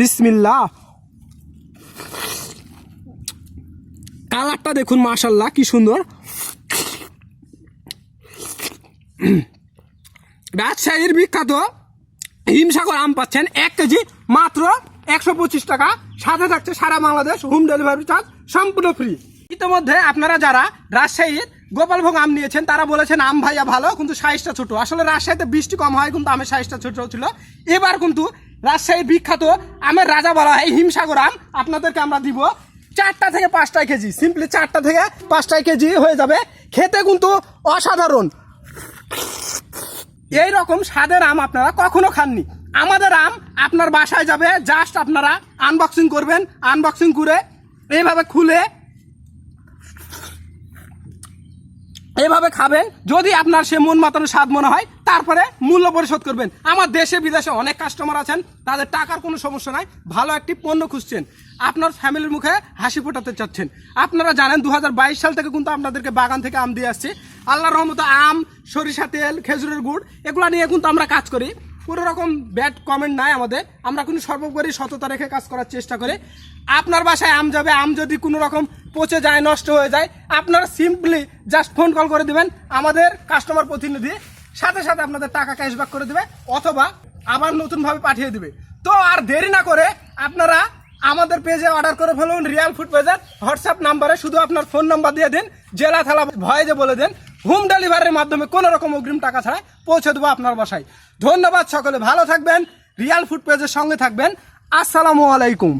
বিসমিল্লা কালারটা দেখুন মাশাল্লাহ কি সুন্দর। রাজশাহীর বিখ্যাত হিমসাগর আম পাচ্ছেন এক কেজি, মাত্র একশো পঁচিশ টাকা। সাথে থাকছে সারা বাংলাদেশ হোম ডেলিভারি চার্জ, সম্পূর্ণ ফ্রি। ইতিমধ্যে আপনারা যারা রাজশাহীর গোপালভোগ আম নিয়েছেন, তারা বলেছেন, আম ভাইয়া ভালো, কিন্তু সাইজটা ছোট। আসলে রাজশাহীতে বৃষ্টি কম হয়, কিন্তু আমের সাইজটা ছোট ছিল। এবার কিন্তু রাজশাহীর বিখ্যাত আমের রাজা বলা হয় হিমসাগর আম আপনাদেরকে আমরা দিব চারটা থেকে পাঁচটা কেজি। সিম্পলি চারটা থেকে পাঁচটা কেজি হয়ে যাবে। খেতে কিন্তু অসাধারণ। এই রকম স্বাদের আম আপনারা কখনো খাননি। আমাদের আম আপনার বাসায় যাবে জাস্ট আপনারা আনবক্সিং করবেন আনবক্সিং করে এইভাবে খুলে এভাবে খাবেন, যদি আপনার সে মন মাতানো স্বাদ মনে হয়, তারপরে মূল্য পরিশোধ করবেন। আমার দেশে, বিদেশে অনেক কাস্টমার আছেন, তাদের টাকার কোনো সমস্যা নাই, ভালো একটি পণ্য খুঁজছেন। আপনার ফ্যামিলির মুখে হাসি ফোটাতে চাচ্ছেন। আপনারা জানেন দু হাজার বাইশ সাল থেকে কিন্তু আপনাদেরকে বাগান থেকে আম দিয়ে আসছি। আল্লাহ রহমত আম, সরিষা তেল, খেজুরের গুড়, এগুলো নিয়ে কিন্তু আমরা কাজ করি। কোনো রকম ব্যাড কমেন্ট নাই আমাদের। আমরা কিন্তু সর্বোপরি সততা রেখে কাজ করার চেষ্টা করি। আপনার বাসায় আম যাবে, আম যদি কোনো রকম পচে যায়, নষ্ট হয়ে যায়, আপনারা সিম্পলি জাস্ট ফোন কল করে দিবেন আমাদের কাস্টমার প্রতিনিধি। সাথে সাথে আপনাদের টাকা ক্যাশব্যাক করে দেবে অথবা আবার নতুনভাবে পাঠিয়ে দেবে। তো আর দেরি না করে আপনারা আমাদের পেজে অর্ডার করে ফেলুন রিয়াল ফুড পেজের হোয়াটসঅ্যাপ নাম্বারে শুধু আপনার ফোন নাম্বার দিয়ে দিন, জেলা থালা ভয়ে যে বলে দেন। হোম ডেলিভারির মাধ্যমে কোনো রকম অগ্রিম টাকা ছাড়াই পৌঁছে দেবো আপনার বাসায়। ধন্যবাদ সকলে, ভালো থাকবেন। রিয়াল ফুড পেজের সঙ্গে থাকবেন। আসসালামু আলাইকুম।